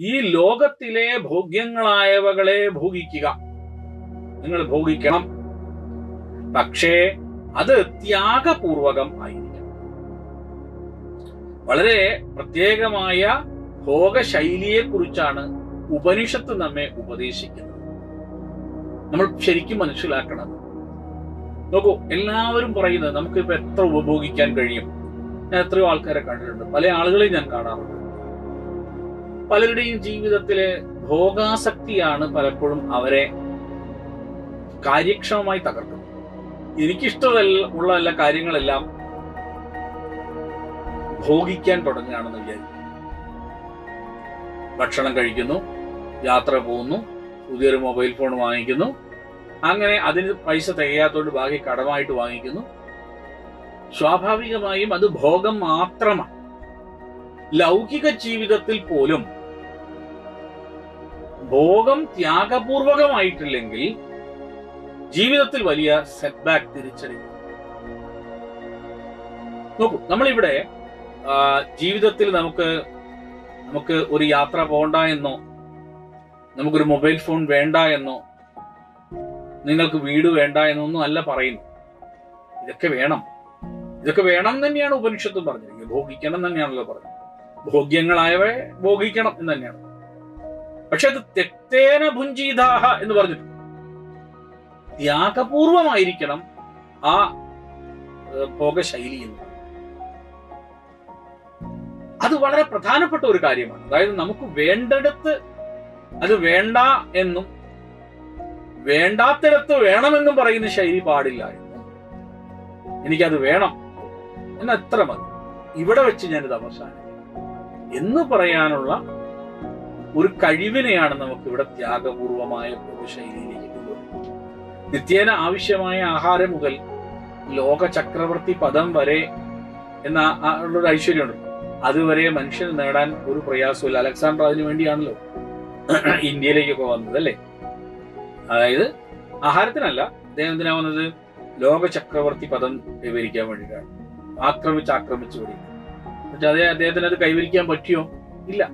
ഈ ലോകത്തിലെ ഭോഗ്യങ്ങളായവകളെ ഭോഗിക്കുക. നിങ്ങൾ ഭോഗിക്കണം. പക്ഷേ അത് ത്യാഗപൂർവകം ആയിരിക്കണം. വളരെ പ്രത്യേകമായ ഭോഗശൈലിയെ കുറിച്ചാണ് ഉപനിഷത്ത് നമ്മെ ഉപദേശിക്കുന്നത്. നമ്മൾ ശരിക്കും മനസ്സിലാക്കണം. നോക്കൂ എല്ലാവരും പറയുന്നത് നമുക്ക് ഇപ്പൊ എത്ര ഉപഭോഗിക്കാൻ കഴിയും? ഞാൻ എത്രയോ ആൾക്കാരെ കണ്ടിട്ടുണ്ട്. പല ആളുകളെയും ഞാൻ കാണാറുണ്ട്. പലരുടെയും ജീവിതത്തിലെ ഭോഗാസക്തിയാണ് പലപ്പോഴും അവരെ കാര്യക്ഷമമായി തകർക്കുന്നത്. എനിക്കിഷ്ടമുള്ള ഉള്ള എല്ലാ കാര്യങ്ങളെല്ലാം ഭോഗിക്കാൻ തുടങ്ങുകയാണെന്ന് വിചാരിക്കും ഭക്ഷണം കഴിക്കുന്നു യാത്ര പോകുന്നു പുതിയൊരു മൊബൈൽ ഫോൺ വാങ്ങിക്കുന്നു അങ്ങനെ അതിന് പൈസ തികയാത്തോണ്ട് ബാക്കി കടമായിട്ട് വാങ്ങിക്കുന്നു. സ്വാഭാവികമായും അത് ഭോഗം മാത്രമാണ്. ലൗകിക ജീവിതത്തിൽ പോലും ഭോഗം ത്യാഗപൂർവകമായിട്ടില്ലെങ്കിൽ ജീവിതത്തിൽ വലിയ സെറ്റ് ബാക്ക് തിരിച്ചടി. നോക്കൂ നമ്മളിവിടെ ജീവിതത്തിൽ നമുക്ക് നമുക്ക് ഒരു യാത്ര പോണ്ട എന്നോ നമുക്കൊരു മൊബൈൽ ഫോൺ വേണ്ട എന്നോ നിങ്ങൾക്ക് വീട് വേണ്ട എന്നൊന്നും അല്ല പറയുന്നു ഇതൊക്കെ വേണം. ഇതൊക്കെ വേണം തന്നെയാണ് ഉപനിഷത്തും പറഞ്ഞിരിക്കുന്നത്. ഭോഗിക്കണം തന്നെയാണല്ലോ പറഞ്ഞത്. ഭോഗ്യങ്ങളായവയെ ഭോഗിക്കണം എന്ന് തന്നെയാണ്. പക്ഷെ അത് തെക്തേന ഭുഞ്ചീതാഹ എന്ന് പറഞ്ഞിട്ടുണ്ട് ത്യാഗപൂർവമായിരിക്കണം ആ പോക ഭോഗശൈലി എന്ന്. അത് വളരെ പ്രധാനപ്പെട്ട ഒരു കാര്യമാണ്. അതായത് നമുക്ക് വേണ്ടടുത്ത് അത് വേണ്ട എന്നും വേണ്ടാത്തിടത്ത് വേണമെന്നും പറയുന്ന ശൈലി പാടില്ല എന്നും. എനിക്കത് വേണം എന്നത്ര മതി. ഇവിടെ വെച്ച് ഞാനിത് അവസാനം എന്ന് പറയാനുള്ള ഒരു കഴിവിനെയാണ് നമുക്ക് ഇവിടെ ത്യാഗപൂർവമായ ശൈലിയിലേക്ക് നിത്യേന ആവശ്യമായ ആഹാരം മുതൽ ലോക ചക്രവർത്തി പദം വരെ എന്ന ഉള്ളൊരു ഐശ്വര്യമുണ്ട്. അതുവരെ മനുഷ്യൻ നേടാൻ ഒരു പ്രയാസമില്ല അലക്സാണ്ടർ അതിനു വേണ്ടിയാണല്ലോ ഇന്ത്യയിലേക്കൊക്കെ വന്നത് അല്ലേ? അതായത് ആഹാരത്തിനല്ല അദ്ദേഹം എന്തിനാ വന്നത്? ലോക ചക്രവർത്തി പദം കൈവരിക്കാൻ വേണ്ടിയിട്ടാണ്. ആക്രമിച്ച് ആക്രമിച്ചു പിടി പക്ഷെ അതേ അദ്ദേഹത്തിന് അത് കൈവരിക്കാൻ പറ്റിയോ? ഇല്ല.